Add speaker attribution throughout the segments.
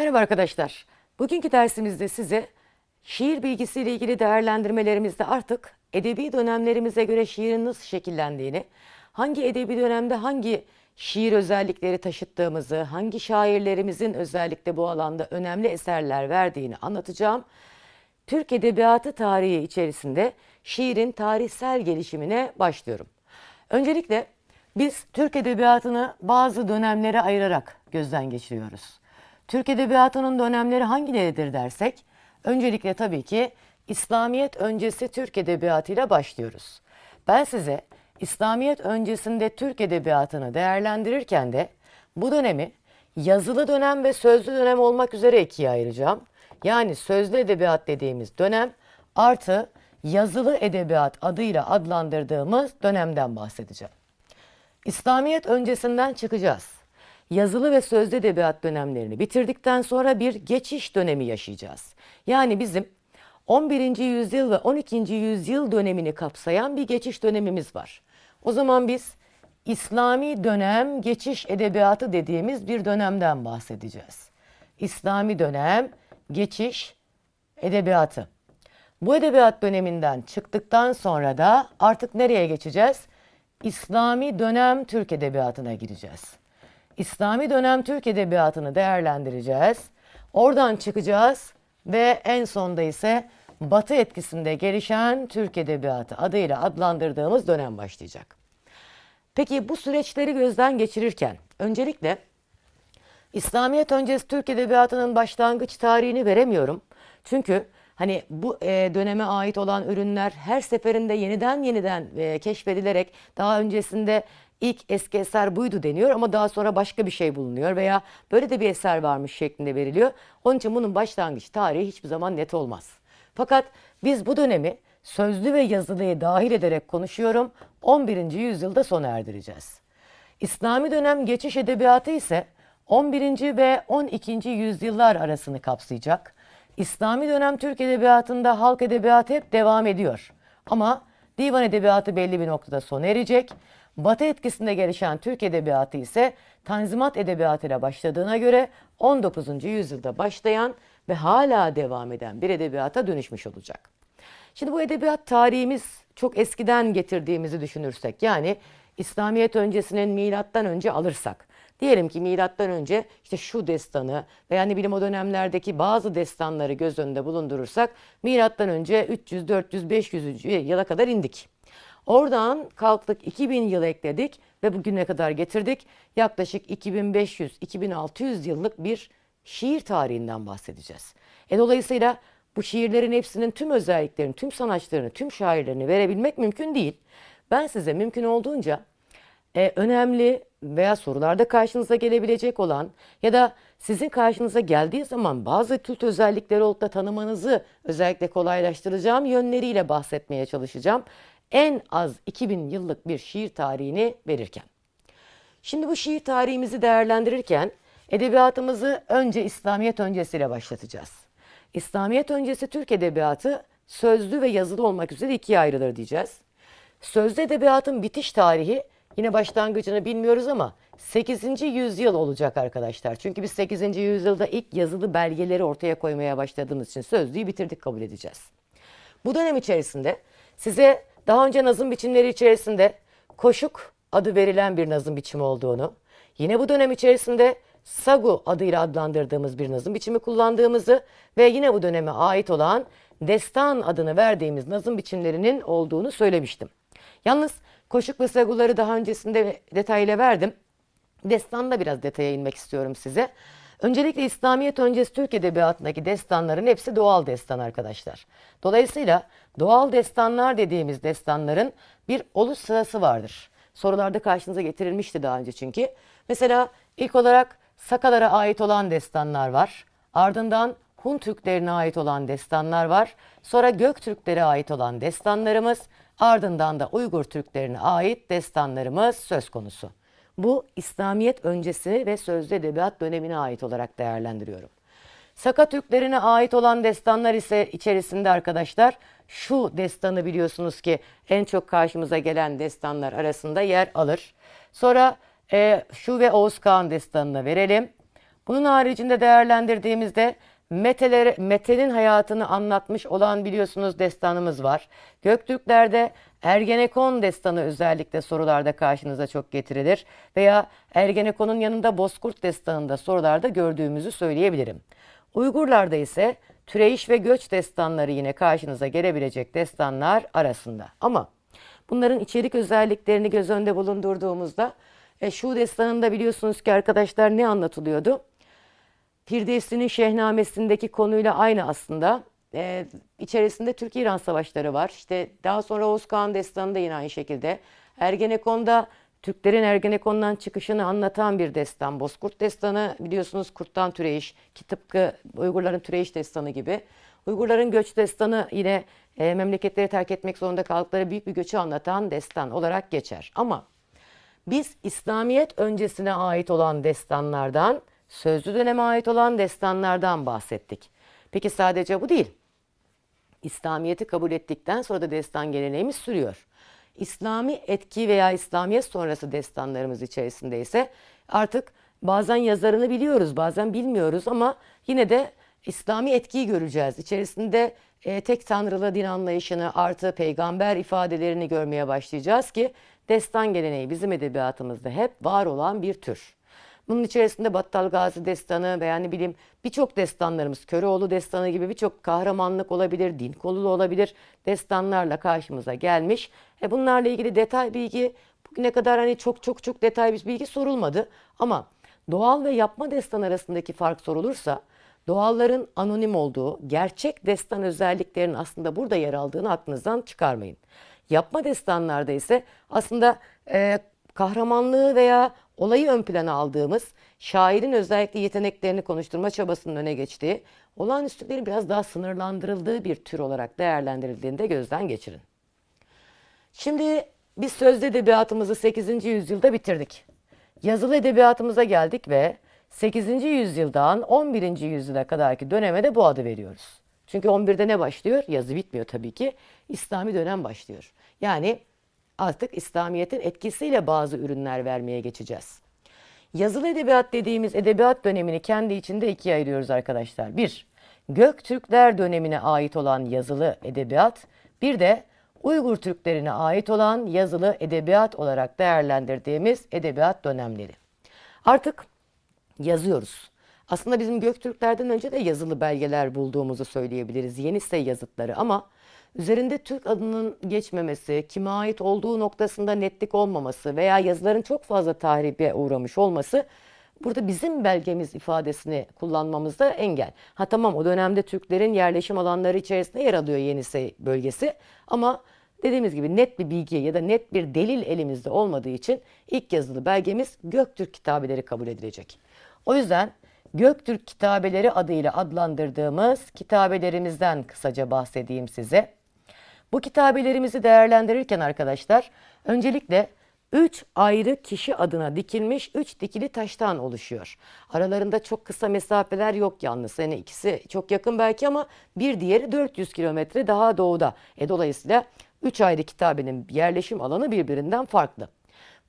Speaker 1: Merhaba arkadaşlar. Bugünkü dersimizde size şiir bilgisiyle ilgili değerlendirmelerimizde artık edebi dönemlerimize göre şiirin nasıl şekillendiğini, hangi edebi dönemde hangi şiir özellikleri taşıttığımızı, hangi şairlerimizin özellikle bu alanda önemli eserler verdiğini anlatacağım. Türk Edebiyatı tarihi içerisinde şiirin tarihsel gelişimine başlıyorum. Öncelikle biz Türk Edebiyatı'nı bazı dönemlere ayırarak gözden geçiriyoruz. Türk Edebiyatı'nın dönemleri hangileridir dersek, öncelikle tabii ki İslamiyet öncesi Türk Edebiyatı ile başlıyoruz. Ben size İslamiyet öncesinde Türk Edebiyatı'nı değerlendirirken de bu dönemi yazılı dönem ve sözlü dönem olmak üzere ikiye ayıracağım. Yani sözlü edebiyat dediğimiz dönem artı yazılı edebiyat adıyla adlandırdığımız dönemden bahsedeceğim. İslamiyet öncesinden çıkacağız. Yazılı ve sözlü edebiyat dönemlerini bitirdikten sonra bir geçiş dönemi yaşayacağız. Yani bizim 11. yüzyıl ve 12. yüzyıl dönemini kapsayan bir geçiş dönemimiz var. O zaman biz İslami dönem geçiş edebiyatı dediğimiz bir dönemden bahsedeceğiz. İslami dönem geçiş edebiyatı. Bu edebiyat döneminden çıktıktan sonra da artık nereye geçeceğiz? İslami dönem Türk edebiyatına gireceğiz. İslami dönem Türk edebiyatını değerlendireceğiz. Oradan çıkacağız ve en sonda ise Batı etkisinde gelişen Türk edebiyatı adıyla adlandırdığımız dönem başlayacak. Peki bu süreçleri gözden geçirirken öncelikle İslamiyet öncesi Türk Edebiyatı'nın başlangıç tarihini veremiyorum. Çünkü hani bu e, döneme ait olan ürünler her seferinde yeniden yeniden e, keşfedilerek daha öncesinde ilk eski eser buydu deniyor ama daha sonra başka bir şey bulunuyor veya böyle de bir eser varmış şeklinde veriliyor. Onun için bunun başlangıç tarihi hiçbir zaman net olmaz. Fakat biz bu dönemi sözlü ve yazılıyı dahil ederek konuşuyorum. 11. yüzyılda sona erdireceğiz. İslami dönem geçiş edebiyatı ise 11. ve 12. yüzyıllar arasını kapsayacak. İslami dönem Türk edebiyatında halk edebiyatı hep devam ediyor. Ama divan edebiyatı belli bir noktada sona erecek. Batı etkisinde gelişen Türk edebiyatı ise Tanzimat edebiyatıyla başladığına göre 19. yüzyılda başlayan ve hala devam eden bir edebiyata dönüşmüş olacak. Şimdi bu edebiyat tarihimiz çok eskiden getirdiğimizi düşünürsek yani İslamiyet öncesinin milattan önce alırsak diyelim ki milattan önce işte şu destanı veya ne bileyim o dönemlerdeki bazı destanları göz önünde bulundurursak milattan önce 300 400 500 yıla kadar indik. Oradan kalktık 2000 yıl ekledik ve bugüne kadar getirdik. Yaklaşık 2500-2600 yıllık bir şiir tarihinden bahsedeceğiz. E dolayısıyla bu şiirlerin hepsinin tüm özelliklerini, tüm sanatçılarını, tüm şairlerini verebilmek mümkün değil. Ben size mümkün olduğunca e, önemli veya sorularda karşınıza gelebilecek olan ya da sizin karşınıza geldiği zaman bazı tült özellikleri olup da tanımanızı özellikle kolaylaştıracağım yönleriyle bahsetmeye çalışacağım. En az 2000 yıllık bir şiir tarihini verirken. Şimdi bu şiir tarihimizi değerlendirirken edebiyatımızı önce İslamiyet öncesiyle başlatacağız. İslamiyet öncesi Türk edebiyatı sözlü ve yazılı olmak üzere ikiye ayrılır diyeceğiz. Sözlü edebiyatın bitiş tarihi yine başlangıcını bilmiyoruz ama 8. yüzyıl olacak arkadaşlar. Çünkü biz 8. yüzyılda ilk yazılı belgeleri ortaya koymaya başladığımız için sözlüğü bitirdik kabul edeceğiz. Bu dönem içerisinde size daha önce nazım biçimleri içerisinde koşuk adı verilen bir nazım biçimi olduğunu, yine bu dönem içerisinde sagu adıyla adlandırdığımız bir nazım biçimi kullandığımızı ve yine bu döneme ait olan destan adını verdiğimiz nazım biçimlerinin olduğunu söylemiştim. Yalnız koşuk ve saguları daha öncesinde detaylı verdim. Destanda biraz detaya inmek istiyorum size. Öncelikle İslamiyet öncesi Türk Edebiyatı'ndaki destanların hepsi doğal destan arkadaşlar. Dolayısıyla doğal destanlar dediğimiz destanların bir oluş sırası vardır. Sorularda karşınıza getirilmişti daha önce çünkü. Mesela ilk olarak Sakalara ait olan destanlar var. Ardından Hun Türklerine ait olan destanlar var. Sonra Göktürklere ait olan destanlarımız, ardından da Uygur Türklerine ait destanlarımız söz konusu. Bu İslamiyet öncesi ve sözlü edebiyat dönemine ait olarak değerlendiriyorum. Saka Türklerine ait olan destanlar ise içerisinde arkadaşlar şu destanı biliyorsunuz ki en çok karşımıza gelen destanlar arasında yer alır. Sonra e, şu ve Oğuz Kağan destanını verelim. Bunun haricinde değerlendirdiğimizde Mete'leri, Mete'nin hayatını anlatmış olan biliyorsunuz destanımız var. Göktürklerde Ergenekon destanı özellikle sorularda karşınıza çok getirilir. Veya Ergenekon'un yanında Bozkurt destanında sorularda gördüğümüzü söyleyebilirim. Uygurlarda ise Türeyiş ve Göç destanları yine karşınıza gelebilecek destanlar arasında. Ama bunların içerik özelliklerini göz önünde bulundurduğumuzda e, şu destanında biliyorsunuz ki arkadaşlar ne anlatılıyordu? Firdevsi'nin Şehnamesi'ndeki konuyla aynı aslında. Ee, içerisinde Türk-İran savaşları var. İşte daha sonra Oğuz Kağan Destanı da yine aynı şekilde. Ergenekon'da Türklerin Ergenekon'dan çıkışını anlatan bir destan. Bozkurt Destanı biliyorsunuz Kurt'tan Türeyiş ki tıpkı Uygurların Türeyiş Destanı gibi. Uygurların Göç Destanı yine e, memleketleri terk etmek zorunda kaldıkları büyük bir göçü anlatan destan olarak geçer. Ama biz İslamiyet öncesine ait olan destanlardan, sözlü döneme ait olan destanlardan bahsettik. Peki sadece bu değil. İslamiyet'i kabul ettikten sonra da destan geleneğimiz sürüyor. İslami etki veya İslamiyet sonrası destanlarımız içerisinde ise artık bazen yazarını biliyoruz, bazen bilmiyoruz ama yine de İslami etkiyi göreceğiz. İçerisinde e, tek tanrılı din anlayışını artı peygamber ifadelerini görmeye başlayacağız ki destan geleneği bizim edebiyatımızda hep var olan bir tür. Bunun içerisinde Battal Gazi destanı veya ne bileyim birçok destanlarımız, Köroğlu destanı gibi birçok kahramanlık olabilir, din kolulu olabilir destanlarla karşımıza gelmiş. E bunlarla ilgili detay bilgi bugüne kadar hani çok çok çok detay bir bilgi sorulmadı. Ama doğal ve yapma destan arasındaki fark sorulursa doğalların anonim olduğu, gerçek destan özelliklerinin aslında burada yer aldığını aklınızdan çıkarmayın. Yapma destanlarda ise aslında e, kahramanlığı veya olayı ön plana aldığımız, şairin özellikle yeteneklerini konuşturma çabasının öne geçtiği, olağanüstülüklerin biraz daha sınırlandırıldığı bir tür olarak değerlendirildiğini de gözden geçirin. Şimdi biz sözlü edebiyatımızı 8. yüzyılda bitirdik. Yazılı edebiyatımıza geldik ve 8. yüzyıldan 11. yüzyıla kadarki döneme de bu adı veriyoruz. Çünkü 11'de ne başlıyor? Yazı bitmiyor tabii ki. İslami dönem başlıyor. Yani artık İslamiyet'in etkisiyle bazı ürünler vermeye geçeceğiz. Yazılı edebiyat dediğimiz edebiyat dönemini kendi içinde ikiye ayırıyoruz arkadaşlar. Bir, Göktürkler dönemine ait olan yazılı edebiyat, bir de Uygur Türklerine ait olan yazılı edebiyat olarak değerlendirdiğimiz edebiyat dönemleri. Artık yazıyoruz. Aslında bizim Göktürklerden önce de yazılı belgeler bulduğumuzu söyleyebiliriz. Yenise yazıtları ama üzerinde Türk adının geçmemesi, kime ait olduğu noktasında netlik olmaması veya yazıların çok fazla tahribe uğramış olması burada bizim belgemiz ifadesini kullanmamızda engel. Ha tamam o dönemde Türklerin yerleşim alanları içerisinde yer alıyor Yenisey bölgesi ama dediğimiz gibi net bir bilgi ya da net bir delil elimizde olmadığı için ilk yazılı belgemiz Göktürk kitabeleri kabul edilecek. O yüzden Göktürk kitabeleri adıyla adlandırdığımız kitabelerimizden kısaca bahsedeyim size. Bu kitabelerimizi değerlendirirken arkadaşlar öncelikle 3 ayrı kişi adına dikilmiş 3 dikili taştan oluşuyor. Aralarında çok kısa mesafeler yok yalnız. Yani ikisi çok yakın belki ama bir diğeri 400 kilometre daha doğuda. E dolayısıyla 3 ayrı kitabenin yerleşim alanı birbirinden farklı.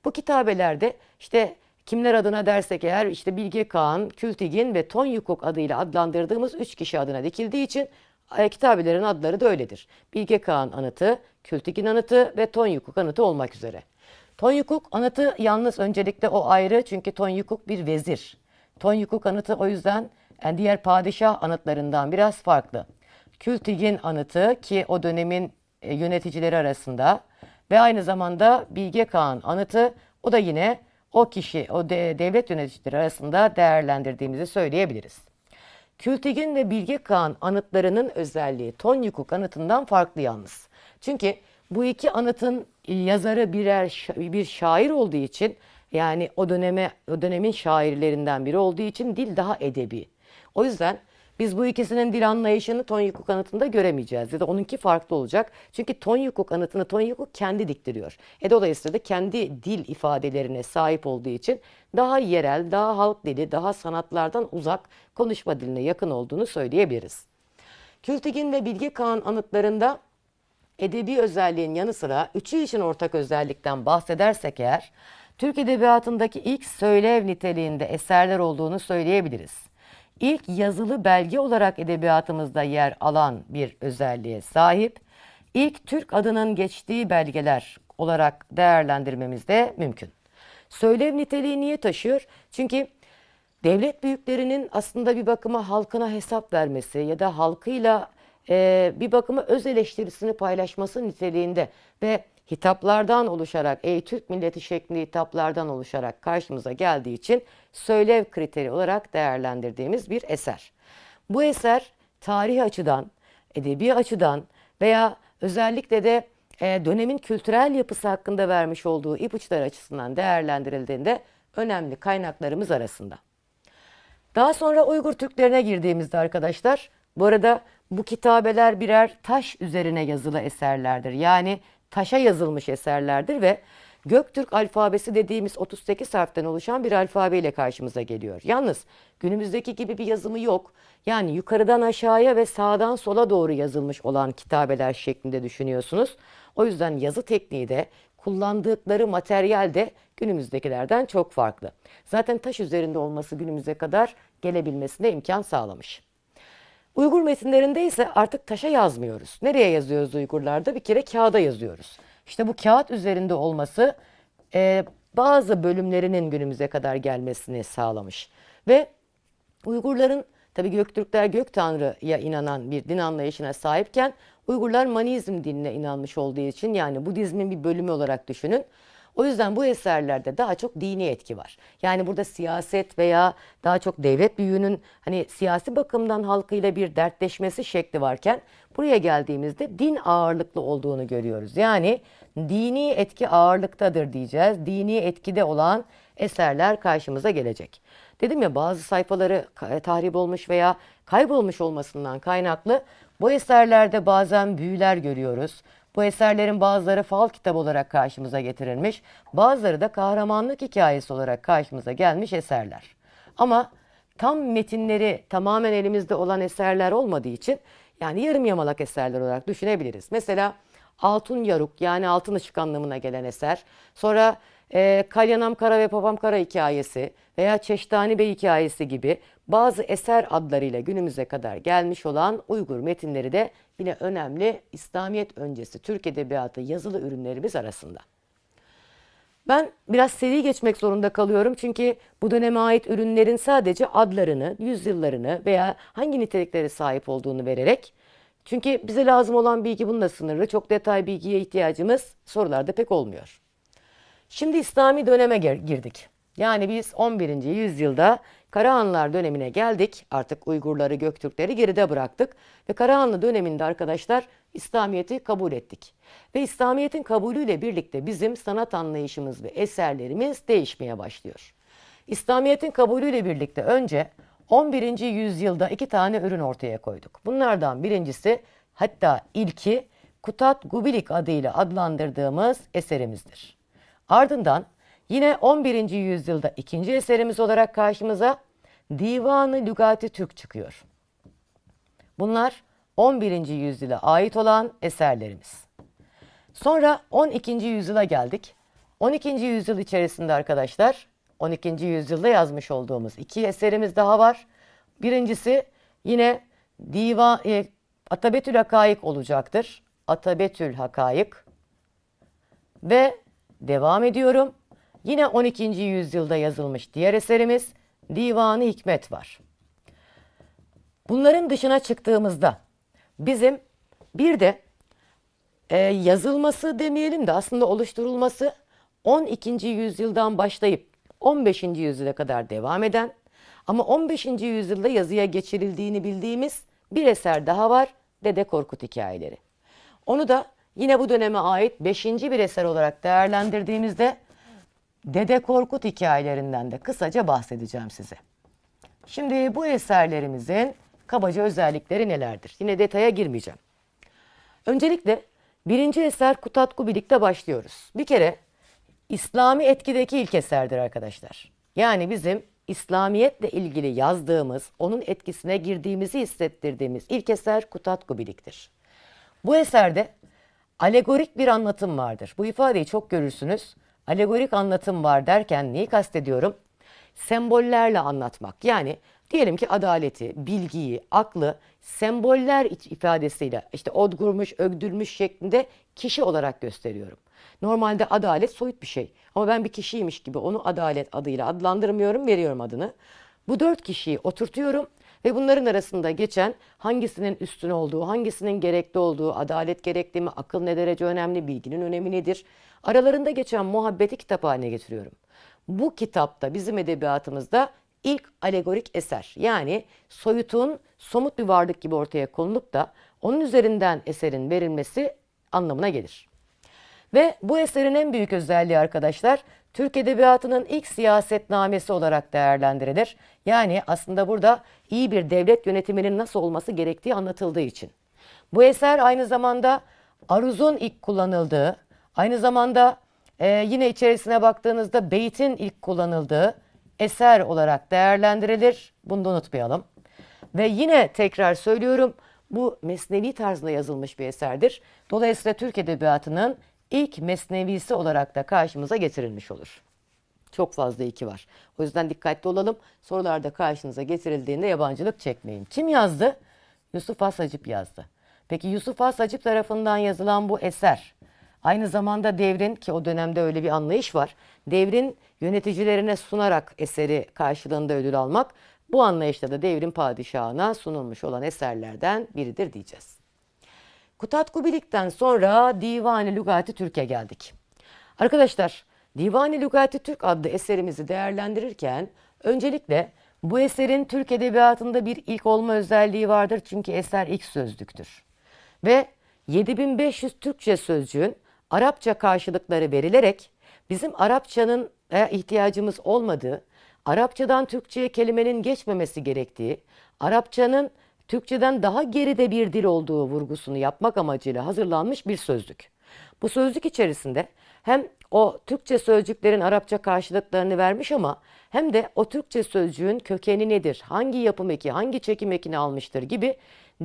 Speaker 1: Bu kitabelerde işte kimler adına dersek eğer işte Bilge Kağan, Kültigin ve Tonyukok adıyla adlandırdığımız 3 kişi adına dikildiği için kitabelerin adları da öyledir. Bilge Kağan anıtı, Kültigin anıtı ve Tonyukuk anıtı olmak üzere. Tonyukuk anıtı yalnız öncelikle o ayrı çünkü Tonyukuk bir vezir. Tonyukuk anıtı o yüzden yani diğer padişah anıtlarından biraz farklı. Kültigin anıtı ki o dönemin e, yöneticileri arasında ve aynı zamanda Bilge Kağan anıtı o da yine o kişi, o de, devlet yöneticileri arasında değerlendirdiğimizi söyleyebiliriz. Kültigin ve Bilge Kağan anıtlarının özelliği Tonyukuk anıtından farklı yalnız. Çünkü bu iki anıtın yazarı birer bir şair olduğu için yani o döneme o dönemin şairlerinden biri olduğu için dil daha edebi. O yüzden biz bu ikisinin dil anlayışını Tonyukuk anıtında göremeyeceğiz ya da onunki farklı olacak. Çünkü Tonyukuk anıtını Tonyukuk kendi diktiriyor. E dolayısıyla da kendi dil ifadelerine sahip olduğu için daha yerel, daha halk dili, daha sanatlardan uzak konuşma diline yakın olduğunu söyleyebiliriz. Kültigin ve Bilge Kağan anıtlarında edebi özelliğin yanı sıra üçü için ortak özellikten bahsedersek eğer Türk Edebiyatı'ndaki ilk söylev niteliğinde eserler olduğunu söyleyebiliriz. İlk yazılı belge olarak edebiyatımızda yer alan bir özelliğe sahip, ilk Türk adının geçtiği belgeler olarak değerlendirmemiz de mümkün. Söylev niteliği niye taşıyor? Çünkü devlet büyüklerinin aslında bir bakıma halkına hesap vermesi ya da halkıyla e, bir bakıma öz eleştirisini paylaşması niteliğinde ve hitaplardan oluşarak, ey Türk milleti şeklinde hitaplardan oluşarak karşımıza geldiği için söylev kriteri olarak değerlendirdiğimiz bir eser. Bu eser tarihi açıdan, edebi açıdan veya özellikle de e, dönemin kültürel yapısı hakkında vermiş olduğu ipuçları açısından değerlendirildiğinde önemli kaynaklarımız arasında. Daha sonra Uygur Türklerine girdiğimizde arkadaşlar, bu arada bu kitabeler birer taş üzerine yazılı eserlerdir. Yani taşa yazılmış eserlerdir ve Göktürk alfabesi dediğimiz 38 harften oluşan bir alfabe ile karşımıza geliyor. Yalnız günümüzdeki gibi bir yazımı yok. Yani yukarıdan aşağıya ve sağdan sola doğru yazılmış olan kitabeler şeklinde düşünüyorsunuz. O yüzden yazı tekniği de kullandıkları materyal de günümüzdekilerden çok farklı. Zaten taş üzerinde olması günümüze kadar gelebilmesine imkan sağlamış. Uygur metinlerinde ise artık taşa yazmıyoruz. Nereye yazıyoruz Uygurlarda? Bir kere kağıda yazıyoruz. İşte bu kağıt üzerinde olması e, bazı bölümlerinin günümüze kadar gelmesini sağlamış. Ve Uygurların tabi Göktürkler gök tanrıya inanan bir din anlayışına sahipken Uygurlar Manizm dinine inanmış olduğu için yani Budizmin bir bölümü olarak düşünün. O yüzden bu eserlerde daha çok dini etki var. Yani burada siyaset veya daha çok devlet büyüğünün hani siyasi bakımdan halkıyla bir dertleşmesi şekli varken buraya geldiğimizde din ağırlıklı olduğunu görüyoruz. Yani dini etki ağırlıktadır diyeceğiz. Dini etkide olan eserler karşımıza gelecek. Dedim ya bazı sayfaları tahrip olmuş veya kaybolmuş olmasından kaynaklı bu eserlerde bazen büyüler görüyoruz. Bu eserlerin bazıları fal kitap olarak karşımıza getirilmiş, bazıları da kahramanlık hikayesi olarak karşımıza gelmiş eserler. Ama tam metinleri tamamen elimizde olan eserler olmadığı için yani yarım yamalak eserler olarak düşünebiliriz. Mesela Altın Yaruk yani altın ışık anlamına gelen eser. Sonra e, Kalyanam Kara ve Papam Kara hikayesi veya Çeştani Bey hikayesi gibi bazı eser adlarıyla günümüze kadar gelmiş olan Uygur metinleri de yine önemli İslamiyet öncesi Türk Edebiyatı yazılı ürünlerimiz arasında. Ben biraz seri geçmek zorunda kalıyorum çünkü bu döneme ait ürünlerin sadece adlarını, yüzyıllarını veya hangi niteliklere sahip olduğunu vererek çünkü bize lazım olan bilgi bununla sınırlı. Çok detay bilgiye ihtiyacımız sorularda pek olmuyor. Şimdi İslami döneme girdik. Yani biz 11. yüzyılda Karahanlılar dönemine geldik. Artık Uygurları, Göktürkleri geride bıraktık. Ve Karahanlı döneminde arkadaşlar İslamiyet'i kabul ettik. Ve İslamiyet'in kabulüyle birlikte bizim sanat anlayışımız ve eserlerimiz değişmeye başlıyor. İslamiyet'in kabulüyle birlikte önce 11. yüzyılda iki tane ürün ortaya koyduk. Bunlardan birincisi hatta ilki Kutat Gubilik adıyla adlandırdığımız eserimizdir. Ardından yine 11. yüzyılda ikinci eserimiz olarak karşımıza Divanı Lügati Türk çıkıyor. Bunlar 11. yüzyıla ait olan eserlerimiz. Sonra 12. yüzyıla geldik. 12. yüzyıl içerisinde arkadaşlar 12. yüzyılda yazmış olduğumuz iki eserimiz daha var. Birincisi yine Diva, e, Atabetül Hakayık olacaktır. Atabetül Hakayık. Ve devam ediyorum. Yine 12. yüzyılda yazılmış diğer eserimiz Divanı Hikmet var. Bunların dışına çıktığımızda bizim bir de e, yazılması demeyelim de aslında oluşturulması 12. yüzyıldan başlayıp 15. yüzyıla kadar devam eden ama 15. yüzyılda yazıya geçirildiğini bildiğimiz bir eser daha var. Dede Korkut hikayeleri. Onu da yine bu döneme ait 5. bir eser olarak değerlendirdiğimizde Dede Korkut hikayelerinden de kısaca bahsedeceğim size. Şimdi bu eserlerimizin kabaca özellikleri nelerdir? Yine detaya girmeyeceğim. Öncelikle birinci eser Kutatku Bilik'te başlıyoruz. Bir kere İslami etkideki ilk eserdir arkadaşlar. Yani bizim İslamiyetle ilgili yazdığımız, onun etkisine girdiğimizi hissettirdiğimiz ilk eser Kutatku Bilik'tir. Bu eserde alegorik bir anlatım vardır. Bu ifadeyi çok görürsünüz. Alegorik anlatım var derken neyi kastediyorum? Sembollerle anlatmak. Yani diyelim ki adaleti, bilgiyi, aklı semboller ifadesiyle işte odgurmuş, ögdülmüş şeklinde kişi olarak gösteriyorum. Normalde adalet soyut bir şey. Ama ben bir kişiymiş gibi onu adalet adıyla adlandırmıyorum, veriyorum adını. Bu dört kişiyi oturtuyorum ve bunların arasında geçen hangisinin üstün olduğu, hangisinin gerekli olduğu, adalet gerekli mi, akıl ne derece önemli, bilginin önemi nedir? Aralarında geçen muhabbeti kitap haline getiriyorum. Bu kitapta bizim edebiyatımızda ilk alegorik eser yani soyutun somut bir varlık gibi ortaya konulup da onun üzerinden eserin verilmesi anlamına gelir. Ve bu eserin en büyük özelliği arkadaşlar Türk Edebiyatı'nın ilk siyasetnamesi olarak değerlendirilir. Yani aslında burada iyi bir devlet yönetiminin nasıl olması gerektiği anlatıldığı için. Bu eser aynı zamanda aruzun ilk kullanıldığı, aynı zamanda e, yine içerisine baktığınızda beytin ilk kullanıldığı eser olarak değerlendirilir. Bunu da unutmayalım. Ve yine tekrar söylüyorum bu mesnevi tarzında yazılmış bir eserdir. Dolayısıyla Türk Edebiyatı'nın ilk mesnevisi olarak da karşımıza getirilmiş olur. Çok fazla iki var. O yüzden dikkatli olalım. Sorularda karşınıza getirildiğinde yabancılık çekmeyin. Kim yazdı? Yusuf Has yazdı. Peki Yusuf Has tarafından yazılan bu eser aynı zamanda devrin ki o dönemde öyle bir anlayış var. Devrin yöneticilerine sunarak eseri karşılığında ödül almak bu anlayışla da devrin padişahına sunulmuş olan eserlerden biridir diyeceğiz. Kutat Kubilik'ten sonra Divani Lügati Türk'e geldik. Arkadaşlar Divani Lügati Türk adlı eserimizi değerlendirirken öncelikle bu eserin Türk Edebiyatı'nda bir ilk olma özelliği vardır çünkü eser ilk sözlüktür. Ve 7500 Türkçe sözcüğün Arapça karşılıkları verilerek bizim Arapçanın e, ihtiyacımız olmadığı, Arapçadan Türkçe'ye kelimenin geçmemesi gerektiği, Arapçanın Türkçeden daha geride bir dil olduğu vurgusunu yapmak amacıyla hazırlanmış bir sözlük. Bu sözlük içerisinde hem o Türkçe sözcüklerin Arapça karşılıklarını vermiş ama hem de o Türkçe sözcüğün kökeni nedir, hangi yapım eki, hangi çekim ekini almıştır gibi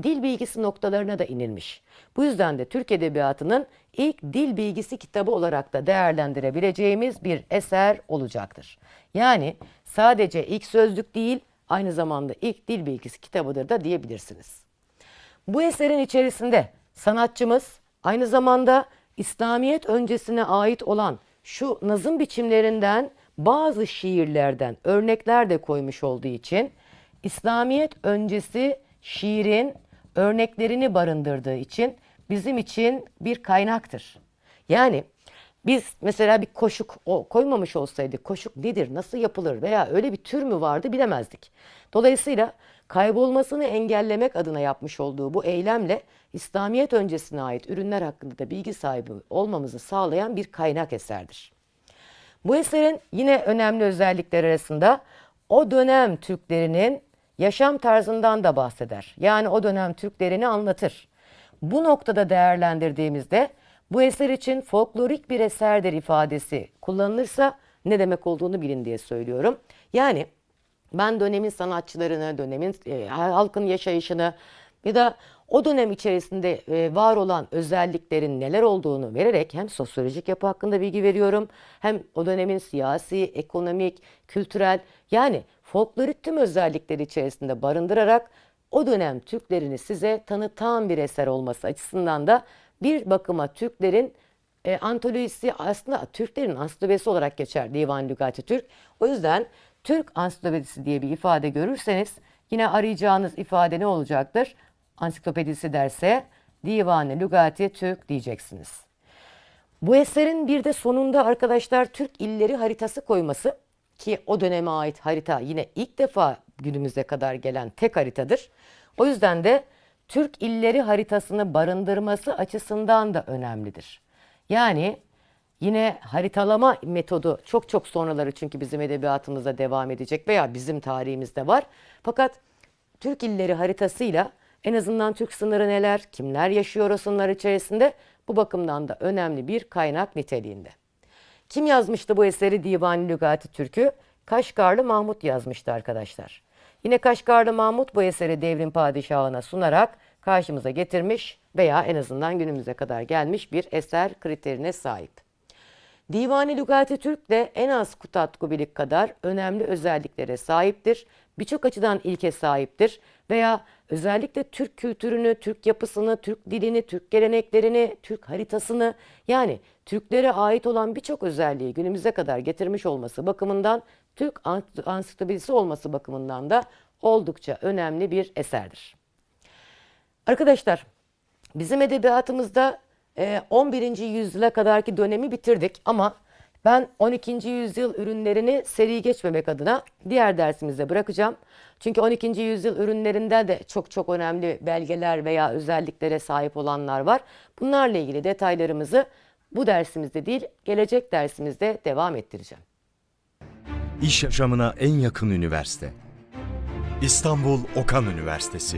Speaker 1: dil bilgisi noktalarına da inilmiş. Bu yüzden de Türk Edebiyatı'nın ilk dil bilgisi kitabı olarak da değerlendirebileceğimiz bir eser olacaktır. Yani sadece ilk sözlük değil, aynı zamanda ilk dil bilgisi kitabıdır da diyebilirsiniz. Bu eserin içerisinde sanatçımız aynı zamanda İslamiyet öncesine ait olan şu nazım biçimlerinden bazı şiirlerden örnekler de koymuş olduğu için İslamiyet öncesi şiirin örneklerini barındırdığı için bizim için bir kaynaktır. Yani biz mesela bir koşuk o koymamış olsaydık koşuk nedir, nasıl yapılır veya öyle bir tür mü vardı bilemezdik. Dolayısıyla kaybolmasını engellemek adına yapmış olduğu bu eylemle İslamiyet öncesine ait ürünler hakkında da bilgi sahibi olmamızı sağlayan bir kaynak eserdir. Bu eserin yine önemli özellikleri arasında o dönem Türklerinin yaşam tarzından da bahseder. Yani o dönem Türklerini anlatır. Bu noktada değerlendirdiğimizde bu eser için folklorik bir eserdir ifadesi kullanılırsa ne demek olduğunu bilin diye söylüyorum. Yani ben dönemin sanatçılarını, dönemin e, halkın yaşayışını ya da o dönem içerisinde e, var olan özelliklerin neler olduğunu vererek hem sosyolojik yapı hakkında bilgi veriyorum hem o dönemin siyasi, ekonomik, kültürel yani folklorik tüm özellikleri içerisinde barındırarak o dönem Türklerini size tanıtan bir eser olması açısından da bir bakıma Türklerin e, antolojisi aslında Türklerin ansiklopedisi olarak geçer Divan Lügati Türk. O yüzden Türk ansiklopedisi diye bir ifade görürseniz yine arayacağınız ifade ne olacaktır? Ansiklopedisi derse Divan-ı Lügati Türk diyeceksiniz. Bu eserin bir de sonunda arkadaşlar Türk illeri haritası koyması ki o döneme ait harita yine ilk defa günümüze kadar gelen tek haritadır. O yüzden de Türk illeri haritasını barındırması açısından da önemlidir. Yani yine haritalama metodu çok çok sonraları çünkü bizim edebiyatımızda devam edecek veya bizim tarihimizde var. Fakat Türk illeri haritasıyla en azından Türk sınırı neler, kimler yaşıyor o sınırlar içerisinde bu bakımdan da önemli bir kaynak niteliğinde. Kim yazmıştı bu eseri Divani Lügati Türk'ü? Kaşgarlı Mahmut yazmıştı arkadaşlar. Yine Kaşgarlı Mahmut bu eseri devrin padişahına sunarak karşımıza getirmiş veya en azından günümüze kadar gelmiş bir eser kriterine sahip. Divani Lugati Türk de en az Kutat Kubilik kadar önemli özelliklere sahiptir. Birçok açıdan ilke sahiptir veya özellikle Türk kültürünü, Türk yapısını, Türk dilini, Türk geleneklerini, Türk haritasını yani Türklere ait olan birçok özelliği günümüze kadar getirmiş olması bakımından Türk ansiklopedisi olması bakımından da oldukça önemli bir eserdir. Arkadaşlar bizim edebiyatımızda e, 11. yüzyıla kadarki dönemi bitirdik ama ben 12. yüzyıl ürünlerini seri geçmemek adına diğer dersimizde bırakacağım. Çünkü 12. yüzyıl ürünlerinde de çok çok önemli belgeler veya özelliklere sahip olanlar var. Bunlarla ilgili detaylarımızı bu dersimizde değil gelecek dersimizde devam ettireceğim.
Speaker 2: İş yaşamına en yakın üniversite. İstanbul Okan Üniversitesi.